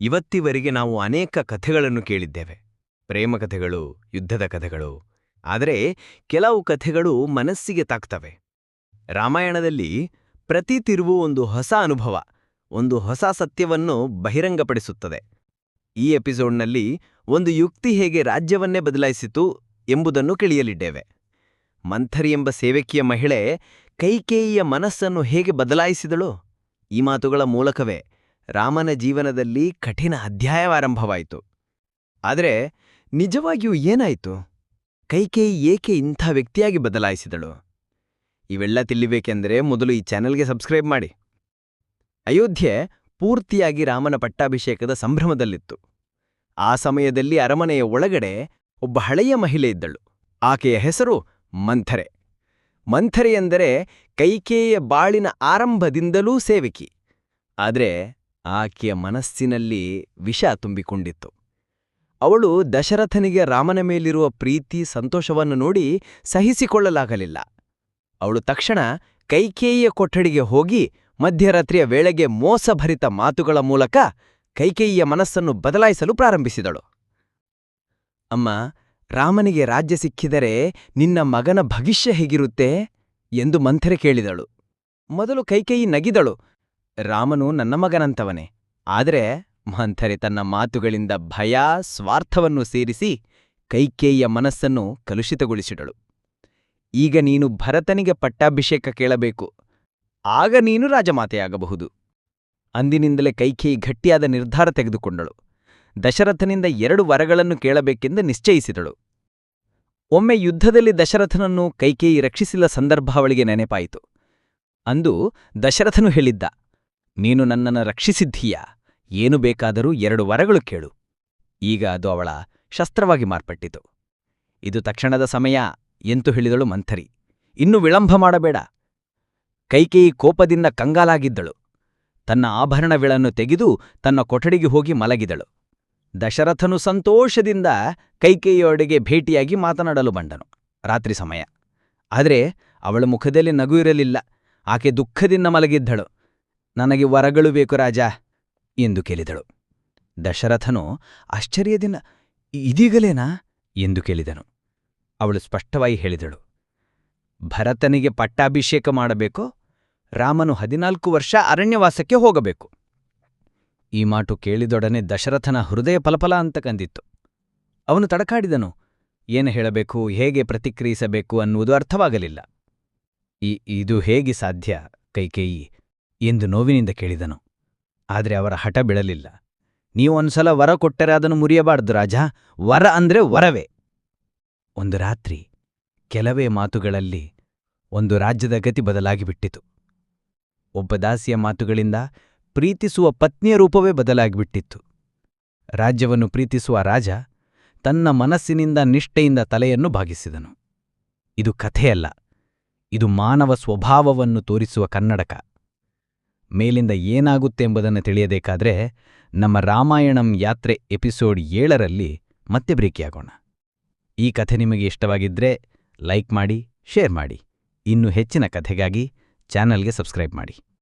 ಇವತ್ತಿವರೆಗೆ ನಾವು ಅನೇಕ ಕಥೆಗಳನ್ನು ಕೇಳಿದ್ದೇವೆ. ಪ್ರೇಮ ಕಥೆಗಳು, ಯುದ್ಧದ ಕಥೆಗಳು, ಆದರೆ ಕೆಲವು ಕಥೆಗಳು ಮನಸ್ಸಿಗೆ ತಾಕ್ತವೆ. ರಾಮಾಯಣದಲ್ಲಿ ಪ್ರತಿ ತಿರುವು ಒಂದು ಹೊಸ ಅನುಭವ, ಒಂದು ಹೊಸ ಸತ್ಯವನ್ನು ಬಹಿರಂಗಪಡಿಸುತ್ತದೆ. ಈ ಎಪಿಸೋಡ್ನಲ್ಲಿ ಒಂದು ಯುಕ್ತಿ ಹೇಗೆ ರಾಜ್ಯವನ್ನೇ ಬದಲಾಯಿಸಿತು ಎಂಬುದನ್ನು ತಿಳಿಯಲಿದ್ದೇವೆ. ಮಂಥರಿ ಎಂಬ ಸೇವಕಿಯ ಮಹಿಳೆ ಕೈಕೇಯಿಯ ಮನಸ್ಸನ್ನು ಹೇಗೆ ಬದಲಾಯಿಸಿದಳು, ಈ ಮಾತುಗಳ ಮೂಲಕವೇ ರಾಮನ ಜೀವನದಲ್ಲಿ ಕಠಿಣ ಅಧ್ಯಾಯವಾರಂಭವಾಯಿತು. ಆದರೆ ನಿಜವಾಗಿಯೂ ಏನಾಯಿತು? ಕೈಕೇಯಿ ಏಕೆ ಇಂಥ ವ್ಯಕ್ತಿಯಾಗಿ ಬದಲಾಯಿಸಿದಳು? ಇವೆಲ್ಲ ತಿಳಿಬೇಕೆಂದರೆ ಮೊದಲು ಈ ಚಾನೆಲ್ಗೆ ಸಬ್ಸ್ಕ್ರೈಬ್ ಮಾಡಿ. ಅಯೋಧ್ಯೆ ಪೂರ್ತಿಯಾಗಿ ರಾಮನ ಪಟ್ಟಾಭಿಷೇಕದ ಸಂಭ್ರಮದಲ್ಲಿತ್ತು. ಆ ಸಮಯದಲ್ಲಿ ಅರಮನೆಯ ಒಳಗಡೆ ಒಬ್ಬ ಹಳೆಯ ಮಹಿಳೆ ಇದ್ದಳು. ಆಕೆಯ ಹೆಸರು ಮಂಥರೆ. ಮಂಥರೆ ಎಂದರೆ ಕೈಕೇಯ ಬಾಳಿನ ಆರಂಭದಿಂದಲೂ ಸೇವಕಿ. ಆದರೆ ಆಕೆಯ ಮನಸ್ಸಿನಲ್ಲಿ ವಿಷ ತುಂಬಿಕೊಂಡಿತ್ತು. ಅವಳು ದಶರಥನಿಗೆ ರಾಮನ ಮೇಲಿರುವ ಪ್ರೀತಿ, ಸಂತೋಷವನ್ನು ನೋಡಿ ಸಹಿಸಿಕೊಳ್ಳಲಾಗಲಿಲ್ಲ. ಅವಳು ತಕ್ಷಣ ಕೈಕೇಯಿಯ ಕೊಠಡಿಗೆ ಹೋಗಿ ಮಧ್ಯರಾತ್ರಿಯ ವೇಳೆಗೆ ಮೋಸಭರಿತ ಮಾತುಗಳ ಮೂಲಕ ಕೈಕೇಯಿಯ ಮನಸ್ಸನ್ನು ಬದಲಾಯಿಸಲು ಪ್ರಾರಂಭಿಸಿದಳು. ಅಮ್ಮ, ರಾಮನಿಗೆ ರಾಜ್ಯ ಸಿಕ್ಕಿದರೆ ನಿನ್ನ ಮಗನ ಭವಿಷ್ಯ ಹೇಗಿರುತ್ತೆ? ಎಂದು ಮಂಥರೆ ಕೇಳಿದಳು. ಮೊದಲು ಕೈಕೇಯಿ ನಗಿದಳು. ರಾಮನು ನನ್ನ ಮಗನಂತವನೇ. ಆದರೆ ಮಂಥರೆ ತನ್ನ ಮಾತುಗಳಿಂದ ಭಯ, ಸ್ವಾರ್ಥವನ್ನು ಸೇರಿಸಿ ಕೈಕೇಯಿಯ ಮನಸ್ಸನ್ನು ಕಲುಷಿತಗೊಳಿಸಿದಳು. ಈಗ ನೀನು ಭರತನಿಗೆ ಪಟ್ಟಾಭಿಷೇಕ ಕೇಳಬೇಕು. ಆಗ ನೀನು ರಾಜಮಾತೆಯಾಗಬಹುದು. ಅಂದಿನಿಂದಲೇ ಕೈಕೇಯಿ ಗಟ್ಟಿಯಾದ ನಿರ್ಧಾರ ತೆಗೆದುಕೊಂಡಳು. ದಶರಥನಿಂದ ಎರಡು ವರಗಳನ್ನು ಕೇಳಬೇಕೆಂದು ನಿಶ್ಚಯಿಸಿದಳು. ಒಮ್ಮೆ ಯುದ್ಧದಲ್ಲಿ ದಶರಥನನ್ನು ಕೈಕೇಯಿ ರಕ್ಷಿಸಿಲ್ಲ ಸಂದರ್ಭ ಅವಳಿಗೆ ನೆನಪಾಯಿತು. ಅಂದು ದಶರಥನು ಹೇಳಿದ್ದ ನೀನು ನನ್ನನ್ನು ರಕ್ಷಿಸಿದ್ದೀಯಾ? ಏನು ಬೇಕಾದರೂ ಎರಡು ವರಗಳು ಕೇಳು. ಈಗ ಅದು ಅವಳ ಶಸ್ತ್ರವಾಗಿ ಮಾರ್ಪಟ್ಟಿತು. ಇದು ತಕ್ಷಣದ ಸಮಯ, ಎಂತು ಹೇಳಿದಳು ಮಂಥರಿ. ಇನ್ನು ವಿಳಂಬ ಮಾಡಬೇಡ. ಕೈಕೇಯಿ ಕೋಪದಿಂದ ಕಂಗಾಲಾಗಿದ್ದಳು. ತನ್ನ ಆಭರಣವಿಳನ್ನು ತೆಗೆದು ತನ್ನ ಕೊಠಡಿಗೆ ಹೋಗಿ ಮಲಗಿದಳು. ದಶರಥನು ಸಂತೋಷದಿಂದ ಕೈಕೇಯಿಯೊಡೆಗೆ ಭೇಟಿಯಾಗಿ ಮಾತನಾಡಲು ಬಂದನು. ರಾತ್ರಿ ಸಮಯ. ಆದರೆ ಅವಳ ಮುಖದಲ್ಲಿ ನಗು ಇರಲಿಲ್ಲ. ಆಕೆ ದುಃಖದಿಂದ ಮಲಗಿದ್ದಳು. ನನಗೆ ವರಗಳು ಬೇಕು ರಾಜ ಎಂದು ಕೇಳಿದಳು. ದಶರಥನು ಆಶ್ಚರ್ಯದಿಂದ, ಇದೀಗಲೇನಾ ಎಂದು ಕೇಳಿದನು. ಅವಳು ಸ್ಪಷ್ಟವಾಗಿ ಹೇಳಿದಳು, ಭರತನಿಗೆ ಪಟ್ಟಾಭಿಷೇಕ ಮಾಡಬೇಕು, ರಾಮನು ಹದಿನಾಲ್ಕು ವರ್ಷ ಅರಣ್ಯವಾಸಕ್ಕೆ ಹೋಗಬೇಕು. ಈ ಮಾತು ಕೇಳಿದೊಡನೆ ದಶರಥನ ಹೃದಯ ಫಲಫಲ ಅಂತ ಕಂದಿತ್ತು. ಅವನು ತಡಕಾಡಿದನು, ಏನು ಹೇಳಬೇಕು, ಹೇಗೆ ಪ್ರತಿಕ್ರಿಯಿಸಬೇಕು ಅನ್ನುವುದು ಅರ್ಥವಾಗಲಿಲ್ಲ. ಈ, ಇದು ಹೇಗೆ ಸಾಧ್ಯ, ಕೈಕೇಯಿ? ಎಂದು ನೋವಿನಿಂದ ಕೇಳಿದನು. ಆದರೆ ಅವರ ಹಠ ಬಿಡಲಿಲ್ಲ ನೀವು ಒಂದ್ಸಲ ವರ ಕೊಟ್ಟರೆ ಅದನ್ನು ಮುರಿಯಬಾರ್ದು ರಾಜ. ವರ ಅಂದ್ರೆ ವರವೇ. ಒಂದು ರಾತ್ರಿ ಕೆಲವೇ ಮಾತುಗಳಲ್ಲಿ ಒಂದು ರಾಜ್ಯದ ಗತಿ ಬದಲಾಗಿಬಿಟ್ಟಿತು ಒಬ್ಬ ದಾಸಿಯ ಮಾತುಗಳಿಂದ ಪ್ರೀತಿಸುವ ಪತ್ನಿಯ ರೂಪವೇ ಬದಲಾಗಿಬಿಟ್ಟಿತ್ತು ರಾಜ್ಯವನ್ನು ಪ್ರೀತಿಸುವ ರಾಜ ತನ್ನ ಮನಸ್ಸಿನಿಂದ ನಿಷ್ಠೆಯಿಂದ ತಲೆಯನ್ನು ಭಾಗಿಸಿದನು ಇದು ಕಥೆಯಲ್ಲ. ಇದು ಮಾನವ ಸ್ವಭಾವವನ್ನು ತೋರಿಸುವ ಕನ್ನಡಕ. ಮೇಲಿಂದ ಏನಾಗುತ್ತೆಂಬುದನ್ನು ತಿಳಿಯಬೇಕಾದ್ರೆ ನಮ್ಮ ರಾಮಾಯಣಂ ಯಾತ್ರೆ ಎಪಿಸೋಡ್ ಏಳರಲ್ಲಿ ಮತ್ತೆ ಬ್ರೇಕಿಯಾಗೋಣ. ಈ ಕಥೆ ನಿಮಗೆ ಇಷ್ಟವಾಗಿದ್ದರೆ ಲೈಕ್ ಮಾಡಿ, ಶೇರ್ ಮಾಡಿ. ಇನ್ನು ಹೆಚ್ಚಿನ ಕಥೆಗಾಗಿ ಚಾನಲ್ಗೆ ಸಬ್ಸ್ಕ್ರೈಬ್ ಮಾಡಿ.